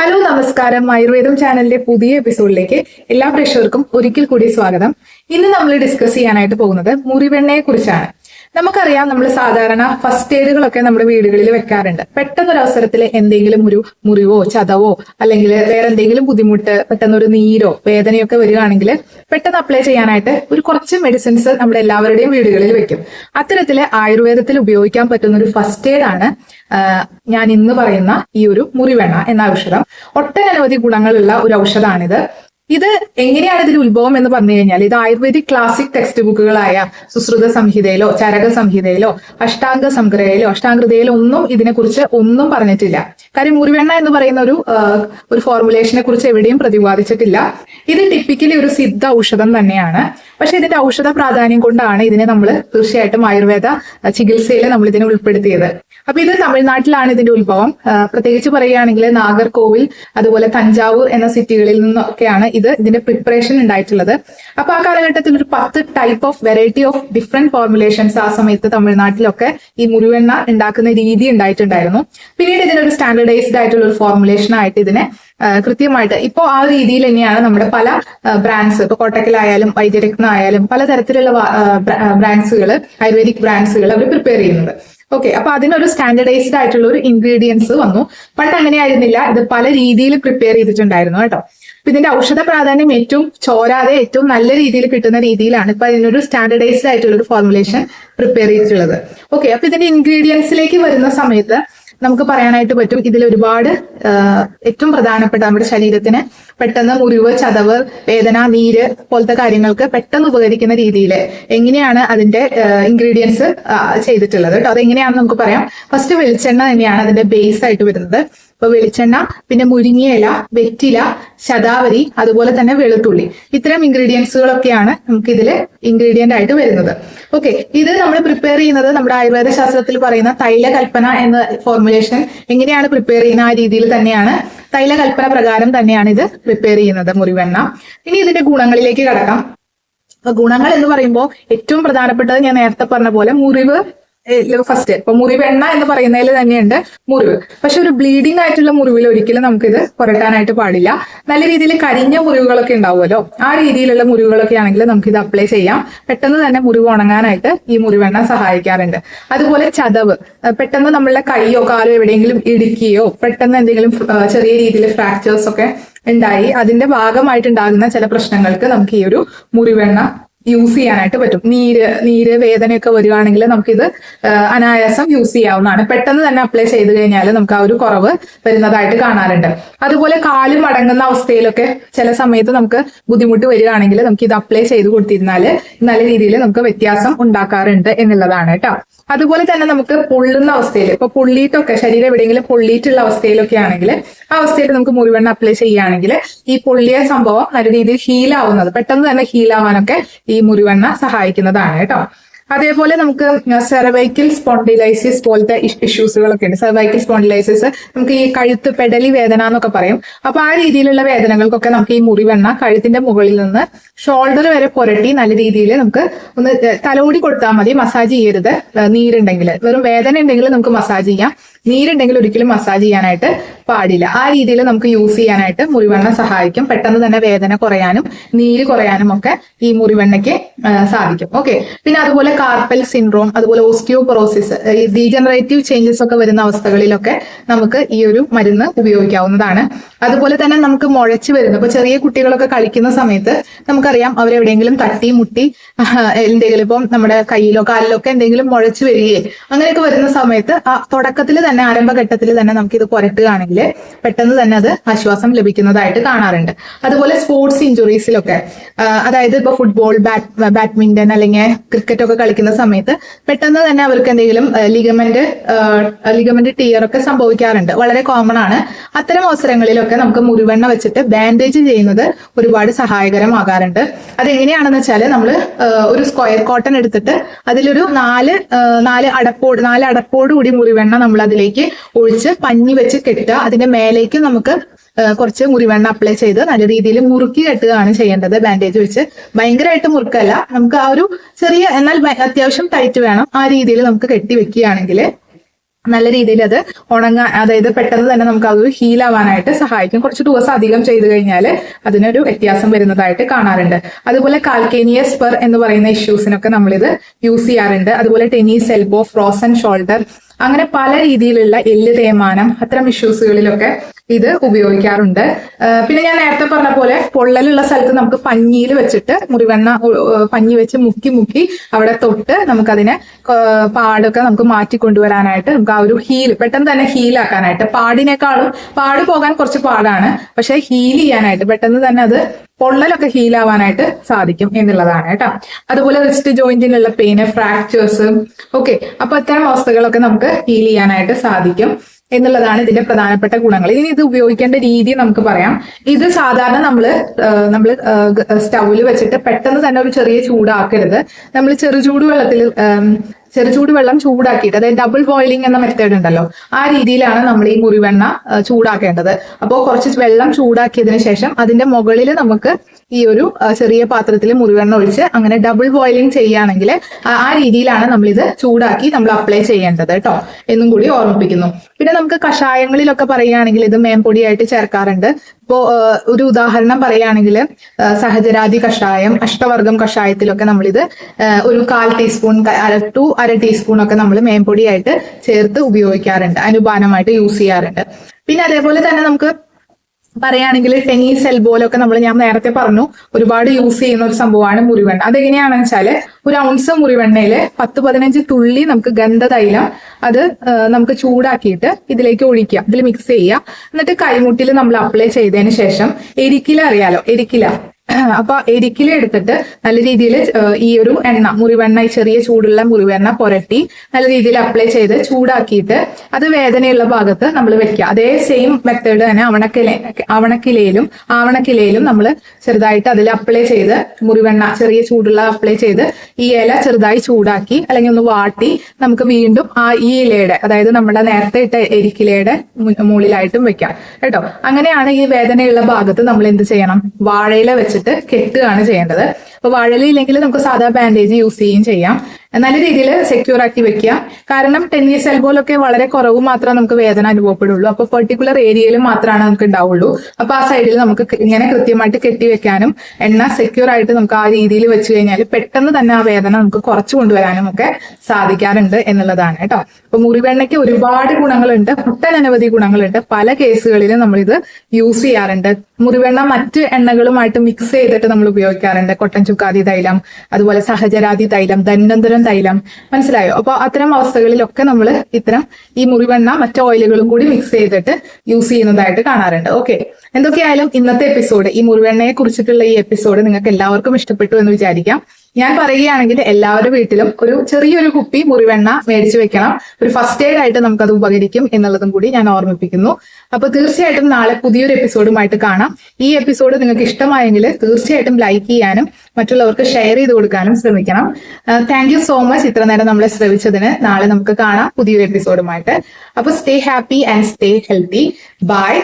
Hello നമസ്കാരം. ആയുർവേദം ചാനലിന്റെ പുതിയ എപ്പിസോഡിലേക്ക് എല്ലാ പ്രേക്ഷകർക്കും ഒരിക്കൽ കൂടി സ്വാഗതം. ഇന്ന് നമ്മൾ ഡിസ്കസ് ചെയ്യാനായിട്ട് പോകുന്നത് മുറിവെണ്ണയെ കുറിച്ചാണ് നമുക്കറിയാം നമ്മൾ സാധാരണ ഫസ്റ്റ് എയ്ഡുകളൊക്കെ നമ്മുടെ വീടുകളിൽ വെക്കാറുണ്ട്. പെട്ടെന്നൊരു അവസരത്തിൽ എന്തെങ്കിലും ഒരു മുറിവോ ചതവോ അല്ലെങ്കിൽ വേറെ എന്തെങ്കിലും ബുദ്ധിമുട്ട് പെട്ടെന്നൊരു നീരോ വേദനയൊക്കെ വരികയാണെങ്കിൽ പെട്ടെന്ന് അപ്ലൈ ചെയ്യാനായിട്ട് ഒരു കുറച്ച് മെഡിസിൻസ് നമ്മുടെ എല്ലാവരുടെയും വീടുകളിൽ വെക്കും. അത്തരത്തിൽ ആയുർവേദത്തിൽ ഉപയോഗിക്കാൻ പറ്റുന്ന ഒരു ഫസ്റ്റ് എയ്ഡ് ആണ് ഞാൻ ഇന്ന് പറയുന്ന ഈ ഒരു മുറിവെണ്ണ എന്ന ഔഷധം. ഒട്ടനവധി ഗുണങ്ങളുള്ള ഒരു ഔഷധമാണിത് ഇത് എങ്ങനെയാണ് ഇതിന്റെ ഉത്ഭവം എന്ന് പറഞ്ഞു കഴിഞ്ഞാൽ ഇത് ആയുർവേദിക് ക്ലാസിക് ടെക്സ്റ്റ് ബുക്കുകളായ സുശ്രുത സംഹിതയിലോ ചരക സംഹിതയിലോ അഷ്ടാംഗ സംഗ്രഹയിലോ അഷ്ടാംഗൃതയിലോ ഒന്നും ഇതിനെക്കുറിച്ച് ഒന്നും പറഞ്ഞിട്ടില്ല. കാര്യം മുറിവെണ്ണ എന്ന് പറയുന്ന ഒരു ഒരു ഫോർമുലേഷനെ കുറിച്ച് എവിടെയും പ്രതിപാദിച്ചിട്ടില്ല. ഇത് ടിപ്പിക്കലി ഒരു സിദ്ധ ഔഷധം തന്നെയാണ്. പക്ഷെ ഇതിന്റെ ഔഷധ പ്രാധാന്യം കൊണ്ടാണ് ഇതിനെ നമ്മൾ തീർച്ചയായിട്ടും ആയുർവേദ ചികിത്സയിൽ നമ്മൾ ഇതിനെ ഉൾപ്പെടുത്തിയത്. അപ്പൊ ഇത് തമിഴ്നാട്ടിലാണ് ഇതിന്റെ ഉത്ഭവം. പ്രത്യേകിച്ച് പറയുകയാണെങ്കിൽ നാഗർകോവിൽ അതുപോലെ തഞ്ചാവൂർ എന്ന സിറ്റികളിൽ നിന്നൊക്കെയാണ് ഇത് ഇതിന്റെ പ്രിപ്പറേഷൻ ഉണ്ടായിട്ടുള്ളത്. അപ്പൊ ആ കാലഘട്ടത്തിൽ ഒരു പത്ത് type of variety of different formulations ആ സമയത്ത് തമിഴ്നാട്ടിലൊക്കെ ഈ മുരുവെണ്ണ ഉണ്ടാക്കുന്ന രീതി ഉണ്ടായിട്ടുണ്ടായിരുന്നു. പിന്നീട് ഇതിനൊരു സ്റ്റാൻഡേർഡൈസ്ഡ് ആയിട്ടുള്ള ഒരു ഫോർമുലേഷൻ ആയിട്ട് ഇതിനെ കൃത്യമായിട്ട്. ഇപ്പോൾ ആ രീതിയിൽ തന്നെയാണ് നമ്മുടെ പല ബ്രാൻഡ്സ് ഇപ്പൊ കോട്ടക്കലായാലും വൈദ്യരത്ന ആയാലും പലതരത്തിലുള്ള ബ്രാൻഡ്സുകൾ ആയുർവേദിക് ബ്രാൻഡ്സുകൾ അവർ പ്രിപ്പയർ ചെയ്യുന്നത്. ഓക്കെ അപ്പൊ അതിനൊരു സ്റ്റാൻഡർഡൈസ്ഡ് ആയിട്ടുള്ള ഒരു ഇൻഗ്രീഡിയൻസ് വന്നു. പണ്ട് അങ്ങനെയായിരുന്നില്ല. ഇത് പല രീതിയിൽ പ്രിപ്പയർ ചെയ്തിട്ടുണ്ടായിരുന്നു കേട്ടോ. അപ്പൊ ഇതിന്റെ ഔഷധ പ്രാധാന്യം ഏറ്റവും ചോരാതെ ഏറ്റവും നല്ല രീതിയിൽ കിട്ടുന്ന രീതിയിലാണ് ഇപ്പൊ അതിനൊരു സ്റ്റാൻഡർഡൈസ്ഡ് ആയിട്ടുള്ള ഒരു ഫോർമുലേഷൻ പ്രിപ്പയർ ചെയ്തിട്ടുള്ളത്. ഓക്കെ അപ്പൊ ഇതിന്റെ ഇൻഗ്രീഡിയൻസിലേക്ക് വരുന്ന സമയത്ത് നമുക്ക് പറയാനായിട്ട് പറ്റും ഇതിൽ ഒരുപാട് ഏറ്റവും പ്രധാനപ്പെട്ട നമ്മുടെ ശരീരത്തിന് പെട്ടെന്ന് മുറിവ് ചതവ് വേദന നീര് പോലത്തെ കാര്യങ്ങൾക്ക് പെട്ടെന്ന് ഉപകരിക്കുന്ന രീതിയിൽ എങ്ങനെയാണ് അതിന്റെ ഇൻഗ്രീഡിയൻസ് ചെയ്തിട്ടുള്ളത്. കേട്ടോ അതെങ്ങനെയാണെന്ന് നമുക്ക് പറയാം. ഫസ്റ്റ് വെളിച്ചെണ്ണ തന്നെയാണ് അതിന്റെ ബേസ് ആയിട്ട് വരുന്നത്. ഇപ്പൊ വെളിച്ചെണ്ണ പിന്നെ മുരിങ്ങയില വെറ്റില ശതാവരി അതുപോലെ തന്നെ വെളുത്തുള്ളി. ഇത്തരം ഇൻഗ്രീഡിയൻസുകളൊക്കെയാണ് നമുക്ക് ഇതിൽ ഇൻഗ്രീഡിയന്റ് ആയിട്ട് വരുന്നത്. ഓക്കെ ഇത് നമ്മൾ പ്രിപ്പയർ ചെയ്യുന്നത് നമ്മുടെ ആയുർവേദ ശാസ്ത്രത്തിൽ പറയുന്ന തൈല കൽപ്പന എന്ന ഫോർമുലേഷൻ എങ്ങനെയാണ് പ്രിപ്പയർ ചെയ്യുന്ന ആ രീതിയിൽ തന്നെയാണ്. തൈലകൽപ്പന പ്രകാരം തന്നെയാണ് ഇത് പ്രിപ്പയർ ചെയ്യുന്നത് മുറിവെണ്ണ. ഇനി ഇതിന്റെ ഗുണങ്ങളിലേക്ക് കടക്കാം. അപ്പൊ ഗുണങ്ങൾ എന്ന് പറയുമ്പോൾ ഏറ്റവും പ്രധാനപ്പെട്ടത് ഞാൻ നേരത്തെ പറഞ്ഞ പോലെ മുറിവ് ഫസ്റ്റ് ഇപ്പൊ മുറിവെണ്ണ എന്ന് പറയുന്നതിൽ തന്നെയുണ്ട് മുറിവ്. പക്ഷെ ഒരു ബ്ലീഡിംഗ് ആയിട്ടുള്ള മുറിവിൽ ഒരിക്കലും നമുക്കിത് പുരട്ടാനായിട്ട് പാടില്ല. നല്ല രീതിയിൽ കരിഞ്ഞ മുറിവുകളൊക്കെ ഉണ്ടാവുമല്ലോ? ആ രീതിയിലുള്ള മുറിവുകളൊക്കെ ആണെങ്കിൽ നമുക്ക് ഇത് അപ്ലൈ ചെയ്യാം. പെട്ടെന്ന് തന്നെ മുറിവ് ഉണങ്ങാനായിട്ട് ഈ മുറിവെണ്ണ സഹായിക്കാറുണ്ട്. അതുപോലെ ചതവ്. പെട്ടെന്ന് നമ്മളുടെ കൈയോ കാലോ എവിടെയെങ്കിലും ഇടുക്കിയോ പെട്ടെന്ന് എന്തെങ്കിലും ചെറിയ രീതിയിൽ ഫ്രാക്ചേഴ്സ് ഒക്കെ ഉണ്ടായി അതിന്റെ ഭാഗമായിട്ടുണ്ടാകുന്ന ചില പ്രശ്നങ്ങൾക്ക് നമുക്ക് ഈ ഒരു മുറിവെണ്ണ യൂസ് ചെയ്യാനായിട്ട് പറ്റും. നീര് നീര് വേദനയൊക്കെ വരികയാണെങ്കിൽ നമുക്കിത് അനായാസം യൂസ് ചെയ്യാവുന്നതാണ്. പെട്ടെന്ന് തന്നെ അപ്ലൈ ചെയ്ത് കഴിഞ്ഞാൽ നമുക്ക് ആ ഒരു കുറവ് വരുന്നതായിട്ട് കാണാറുണ്ട്. അതുപോലെ കാൽ മടങ്ങുന്ന അവസ്ഥയിലൊക്കെ ചില സമയത്ത് നമുക്ക് ബുദ്ധിമുട്ട് വരികയാണെങ്കിൽ നമുക്ക് ഇത് അപ്ലൈ ചെയ്ത് കൊടുത്തിരുന്നാൽ നല്ല രീതിയിൽ നമുക്ക് വ്യത്യാസം ഉണ്ടാക്കാറുണ്ട് എന്നുള്ളതാണ് കേട്ടോ. അതുപോലെ തന്നെ നമുക്ക് പൊള്ളുന്ന അവസ്ഥയിൽ ഇപ്പൊ പൊള്ളിയിട്ടൊക്കെ ശരീരം എവിടെയെങ്കിലും പൊള്ളിയിട്ടുള്ള അവസ്ഥയിലൊക്കെ ആണെങ്കിൽ ആ അവസ്ഥയിൽ നമുക്ക് മുറിവെണ്ണ അപ്ലൈ ചെയ്യുകയാണെങ്കിൽ ഈ പൊള്ളിയ സംഭവം നല്ല രീതിയിൽ ഹീലാവുന്നത് പെട്ടെന്ന് തന്നെ ഹീലാവാനൊക്കെ ഈ മുറിവെണ്ണ സഹായിക്കുന്നതാണ് കേട്ടോ. അതേപോലെ നമുക്ക് സെർവൈക്കൽ സ്പോണ്ടിലൈസിസ് പോലത്തെ ഇഷ്യൂസുകളൊക്കെ ഉണ്ട്. സെർവൈക്കൽ സ്പോണ്ടിലൈസിസ് നമുക്ക് ഈ കഴുത്ത് പെടലി വേദന എന്നൊക്കെ പറയും. അപ്പൊ ആ രീതിയിലുള്ള വേദനകൾക്കൊക്കെ നമുക്ക് ഈ മുറിവെണ്ണ കഴുത്തിന്റെ മുകളിൽ നിന്ന് ഷോൾഡർ വരെ പുരട്ടി നല്ല രീതിയിൽ നമുക്ക് ഒന്ന് തലോടി കൊടുത്താൽ മതി മസാജ് ചെയ്യരുത് നീരുണ്ടെങ്കിൽ. വെറും വേദന ഉണ്ടെങ്കിൽ നമുക്ക് മസാജ് ചെയ്യാം. നീരുണ്ടെങ്കിൽ ഒരിക്കലും മസാജ് ചെയ്യാനായിട്ട് പാടില്ല. ആ രീതിയിൽ നമുക്ക് യൂസ് ചെയ്യാനായിട്ട് മുറിവെണ്ണ സഹായിക്കും. പെട്ടെന്ന് തന്നെ വേദന കുറയാനും നീര് കുറയാനും ഒക്കെ ഈ മുറിവെണ്ണയ്ക്ക് സാധിക്കും. ഓക്കെ പിന്നെ അതുപോലെ കാർപ്പൽ സിൻഡ്രോം അതുപോലെ ഓസ്റ്റിയോപൊറോസിസ് ഈ ഡീജനറേറ്റീവ് ചേഞ്ചസ് ഒക്കെ വരുന്ന അവസ്ഥകളിലൊക്കെ നമുക്ക് ഈ ഒരു മരുന്ന് ഉപയോഗിക്കാവുന്നതാണ്. അതുപോലെ തന്നെ നമുക്ക് മുഴച്ചു വരുന്നത് ഇപ്പൊ ചെറിയ കുട്ടികളൊക്കെ കളിക്കുന്ന സമയത്ത് നമുക്കറിയാം അവരെവിടെയെങ്കിലും തട്ടി മുട്ടി എന്തെങ്കിലും ഇപ്പം നമ്മുടെ കയ്യിലോ കാലിലോ ഒക്കെ എന്തെങ്കിലും മുഴച്ചു വരികയെ. അങ്ങനെയൊക്കെ വരുന്ന സമയത്ത് ആ തുടക്കത്തിൽ തന്നെ ആരംഭഘട്ടത്തിൽ തന്നെ നമുക്ക് ഇത് പുരട്ടുകയാണെങ്കിൽ പെട്ടെന്ന് തന്നെ അത് ആശ്വാസം ലഭിക്കുന്നതായിട്ട് കാണാറുണ്ട്. അതുപോലെ സ്പോർട്സ് ഇഞ്ചുറീസിലൊക്കെ അതായത് ഇപ്പൊ ഫുട്ബോൾ ബാറ്റ് ബാഡ്മിന്റൺ അല്ലെങ്കിൽ ക്രിക്കറ്റ് ഒക്കെ കളിക്കുന്ന സമയത്ത് പെട്ടെന്ന് തന്നെ അവർക്ക് എന്തെങ്കിലും ലിഗമെന്റ് ലിഗമെന്റ് ടിയർ ഒക്കെ സംഭവിക്കാറുണ്ട്. വളരെ കോമൺ ആണ്. അത്തരം അവസരങ്ങളിലൊക്കെ നമുക്ക് മുറിവെണ്ണ വെച്ചിട്ട് ബാൻഡേജ് ചെയ്യുന്നത് ഒരുപാട് സഹായകരമാകാറുണ്ട്. അതെങ്ങനെയാണെന്ന് വെച്ചാൽ നമ്മൾ ഒരു സ്ക്വയർ കോട്ടൺ എടുത്തിട്ട് അതിലൊരു നാല് നാല് അടപ്പോട് നാല് അടപ്പോട് കൂടി മുറിവെണ്ണ നമ്മൾ അതിലേക്ക് ഒഴിച്ച് പഞ്ഞി വെച്ച് കെട്ടുക. അതിന്റെ മേലേക്ക് നമുക്ക് കുറച്ച് മുറിവെണ്ണ അപ്ലൈ ചെയ്ത് നല്ല രീതിയിൽ മുറുക്കി കെട്ടുകയാണ് ചെയ്യേണ്ടത് ബാൻഡേജ് വെച്ച്. ഭയങ്കരമായിട്ട് മുറുക്കല്ല. നമുക്ക് ആ ഒരു ചെറിയ എന്നാൽ അത്യാവശ്യം ടൈറ്റ് വേണം. ആ രീതിയിൽ നമുക്ക് കെട്ടി വെക്കുകയാണെങ്കിൽ നല്ല രീതിയിൽ അത് ഉണങ്ങാൻ അതായത് പെട്ടെന്ന് തന്നെ നമുക്ക് അത് ഹീൽ ആവാനായിട്ട് സഹായിക്കും. കുറച്ച് ദിവസം അധികം ചെയ്തു കഴിഞ്ഞാൽ അതിനൊരു വ്യത്യാസം വരുന്നതായിട്ട് കാണാറുണ്ട്. അതുപോലെ കാൽക്കേനിയ സ്പെർ എന്ന് പറയുന്ന ഇഷ്യൂസിനൊക്കെ നമ്മളിത് യൂസ് ചെയ്യാറുണ്ട്. അതുപോലെ ടെന്നീസ് എൽബോ ഫ്രോസൺ ഷോൾഡർ അങ്ങനെ പല രീതിയിലുള്ള എല്ല് തേയ്മാനം അത്തരം ഇഷ്യൂസുകളിലൊക്കെ ഇത് ഉപയോഗിക്കാറുണ്ട്. പിന്നെ ഞാൻ നേരത്തെ പറഞ്ഞ പോലെ പൊള്ളലുള്ള സ്ഥലത്ത് നമുക്ക് പഞ്ഞിയിൽ വെച്ചിട്ട് മുറിവെണ്ണ പഞ്ഞി വെച്ച് മുക്കി മുക്കി അവിടെ തൊട്ട് നമുക്കതിനെ പാടൊക്കെ നമുക്ക് മാറ്റി കൊണ്ടുവരാനായിട്ട് നമുക്ക് ആ ഒരു ഹീൽ പെട്ടെന്ന് തന്നെ ഹീലാക്കാനായിട്ട് പാടിനേക്കാളും പാട് പോകാൻ കുറച്ച് പാടാണ്. പക്ഷെ ഹീൽ ചെയ്യാനായിട്ട് പെട്ടെന്ന് തന്നെ അത് പൊള്ളലൊക്കെ ഹീലാവാനായിട്ട് സാധിക്കും എന്നുള്ളതാണ് കേട്ടോ. അതുപോലെ റിസ്റ്റ് ജോയിന്റിനുള്ള പെയിന് ഫ്രാക്ചേഴ്സ് ഓക്കെ. അപ്പൊ അത്തരം അവസ്ഥകളൊക്കെ നമുക്ക് ഹീൽ ചെയ്യാനായിട്ട് സാധിക്കും. എന്നുള്ളതാണ് ഇതിന്റെ പ്രധാനപ്പെട്ട ഗുണങ്ങൾ. ഇനി ഇത് ഉപയോഗിക്കേണ്ട രീതി നമുക്ക് പറയാം. ഇത് സാധാരണ നമ്മൾ നമ്മൾ സ്റ്റൗവിൽ വെച്ചിട്ട് പെട്ടെന്ന് തന്നെ ഒരു ചെറിയ ചൂടാക്കരുത്. നമ്മൾ ചെറു വെള്ളത്തിൽ ചെറു വെള്ളം ചൂടാക്കിയിട്ട് അതായത് ഡബിൾ ബോയിലിംഗ് എന്ന മെത്തേഡ് ഉണ്ടല്ലോ ആ രീതിയിലാണ് നമ്മൾ ഈ മുറിവെണ്ണ ചൂടാക്കേണ്ടത്. അപ്പോൾ കുറച്ച് വെള്ളം ചൂടാക്കിയതിന് ശേഷം അതിന്റെ മുകളിൽ നമുക്ക് ഈ ഒരു ചെറിയ പാത്രത്തിൽ മുറിവെണ്ണ ഒഴിച്ച് അങ്ങനെ ഡബിൾ ബോയിലിംഗ് ചെയ്യുകയാണെങ്കിൽ ആ രീതിയിലാണ് നമ്മൾ ഇത് ചൂടാക്കി നമ്മൾ അപ്ലൈ ചെയ്യേണ്ടത് കേട്ടോ എന്നും കൂടി ഓർമ്മിപ്പിക്കുന്നു. പിന്നെ നമുക്ക് കഷായങ്ങളിലൊക്കെ പറയുകയാണെങ്കിൽ ഇത് മേമ്പൊടിയായിട്ട് ചേർക്കാറുണ്ട്. ഇപ്പോ ഒരു ഉദാഹരണം പറയുകയാണെങ്കിൽ സഹജരാതി കഷായം അഷ്ടവർഗം കഷായത്തിലൊക്കെ നമ്മളിത് ഒരു കാൽ ടീസ്പൂൺ അര ടു അര ടീസ്പൂൺ ഒക്കെ നമ്മൾ മേമ്പൊടിയായിട്ട് ചേർത്ത് ഉപയോഗിക്കാറുണ്ട്. അനുപാനമായിട്ട് യൂസ് ചെയ്യാറുണ്ട്. പിന്നെ അതേപോലെ തന്നെ നമുക്ക് പറയുകയാണെങ്കിൽ ടെന്നീസ് എൽബോലൊക്കെ നമ്മൾ ഞാൻ നേരത്തെ പറഞ്ഞു. ഒരുപാട് യൂസ് ചെയ്യുന്ന ഒരു സംഭവമാണ് മുറിവെണ്ണ. അതെങ്ങനെയാണെന്ന് വെച്ചാൽ ഒരു ഔൺസ് മുറിവെണ്ണയിൽ പത്ത് പതിനഞ്ച് തുള്ളി നമുക്ക് ഗന്ധതൈലം അത് നമുക്ക് ചൂടാക്കിയിട്ട് ഇതിലേക്ക് ഒഴിക്കുക. ഇതിൽ മിക്സ് ചെയ്യുക. എന്നിട്ട് കൈമുട്ടിൽ നമ്മൾ അപ്ലൈ ചെയ്തതിന് ശേഷം എരിക്കില അറിയാലോ? എരിക്കില. അപ്പൊ എരിക്കില എടുത്തിട്ട് നല്ല രീതിയിൽ ഈ ഒരു എണ്ണ മുറിവെണ്ണ ചെറിയ ചൂടുള്ള മുറിവെണ്ണ പുരട്ടി നല്ല രീതിയിൽ അപ്ലൈ ചെയ്ത് ചൂടാക്കിയിട്ട് അത് വേദനയുള്ള ഭാഗത്ത് നമ്മൾ വെക്കുക. അതേ സെയിം മെത്തേഡ് തന്നെ അവണക്കില അവണക്കിലയിലും ആവണക്കിലയിലും നമ്മൾ ചെറുതായിട്ട് അതിൽ അപ്ലൈ ചെയ്ത് മുറിവെണ്ണ ചെറിയ ചൂടുള്ള അപ്ലൈ ചെയ്ത് ഈ ഇല ചെറുതായി ചൂടാക്കി അല്ലെങ്കിൽ ഒന്ന് വാട്ടി നമുക്ക് വീണ്ടും ആ ഈ ഇലയുടെ അതായത് നമ്മുടെ നേരത്തെ ഇട്ട എരിക്കിലയുടെ മുകളിലായിട്ടും വെക്കാം. കേട്ടോ? അങ്ങനെയാണ് ഈ വേദനയുള്ള ഭാഗത്ത് നമ്മൾ എന്ത് ചെയ്യണം? വാഴയില വെച്ചിട്ട് കെട്ടുകയാണ് ചെയ്യേണ്ടത്. അപ്പൊ വഴലിയില്ലെങ്കിൽ നമുക്ക് സാധാ ബാൻഡേജ് യൂസ് ചെയ്യുകയും ചെയ്യാം. നല്ല രീതിയിൽ സെക്യൂർ ആക്കി വെക്കുക. കാരണം ടെന്നീസ് എൽബോലൊക്കെ വളരെ കുറവ് മാത്രമേ നമുക്ക് വേദന അനുഭവപ്പെടുള്ളൂ. അപ്പൊ പെർട്ടിക്കുലർ ഏരിയയിൽ മാത്രമാണ് നമുക്ക് ഉണ്ടാവുള്ളൂ. അപ്പൊ ആ സൈഡിൽ നമുക്ക് ഇങ്ങനെ കൃത്യമായിട്ട് കെട്ടി വെക്കാനും എണ്ണ സെക്യൂർ ആയിട്ട് നമുക്ക് ആ രീതിയിൽ വെച്ച് കഴിഞ്ഞാൽ പെട്ടെന്ന് തന്നെ ആ വേദന നമുക്ക് കുറച്ചു കൊണ്ടുവരാനും ഒക്കെ സാധിക്കാറുണ്ട് എന്നുള്ളതാണ് കേട്ടോ. അപ്പൊ മുറിവെണ്ണയ്ക്ക് ഒരുപാട് ഗുണങ്ങളുണ്ട്. ഒട്ടനവധി ഗുണങ്ങളുണ്ട്. പല കേസുകളിലും നമ്മളിത് യൂസ് ചെയ്യാറുണ്ട്. മുറിവെണ്ണ മറ്റ് എണ്ണകളുമായിട്ട് മിക്സ് ചെയ്തിട്ട് നമ്മൾ ഉപയോഗിക്കാറുണ്ട്. കൊട്ടൻ ചുക്കാതി തൈലം അതുപോലെ സഹചരാതി തൈലം ധന്വന്തരം തൈലം. മനസ്സിലായോ? അപ്പൊ അത്തരം അവസ്ഥകളിലൊക്കെ നമ്മൾ ഇത്തരം ഈ മുറിവെണ്ണ മറ്റു ഓയിലുകളും കൂടി മിക്സ് ചെയ്തിട്ട് യൂസ് ചെയ്യുന്നതായിട്ട് കാണാറുണ്ട്. ഓക്കെ എന്തൊക്കെയായാലും ഇന്നത്തെ എപ്പിസോഡ് ഈ മുറിവെണ്ണയെ കുറിച്ചിട്ടുള്ള ഈ എപ്പിസോഡ് നിങ്ങൾക്ക് എല്ലാവർക്കും ഇഷ്ടപ്പെട്ടു എന്ന് വിചാരിക്കാം. ഞാൻ പറയുകയാണെങ്കിൽ എല്ലാവരുടെ വീട്ടിലും ഒരു ചെറിയൊരു കുപ്പി മുറിവെണ്ണ മേടിച്ചു വെക്കണം. ഒരു ഫസ്റ്റ് എയ്ഡ് ആയിട്ട് നമുക്കത് ഉപകരിക്കും എന്നുള്ളതും കൂടി ഞാൻ ഓർമ്മിപ്പിക്കുന്നു. അപ്പൊ തീർച്ചയായിട്ടും നാളെ പുതിയൊരു എപ്പിസോഡുമായിട്ട് കാണാം. ഈ എപ്പിസോഡ് നിങ്ങൾക്ക് ഇഷ്ടമായെങ്കിൽ തീർച്ചയായിട്ടും ലൈക്ക് ചെയ്യാനും മറ്റുള്ളവർക്ക് ഷെയർ ചെയ്ത് കൊടുക്കാനും ശ്രമിക്കണം. താങ്ക് യു സോ മച്ച് ഇത്ര നേരം നമ്മളെ ശ്രമിച്ചതിന് നാളെ നമുക്ക് കാണാം പുതിയൊരു എപ്പിസോഡുമായിട്ട് അപ്പൊ stay happy and stay healthy bye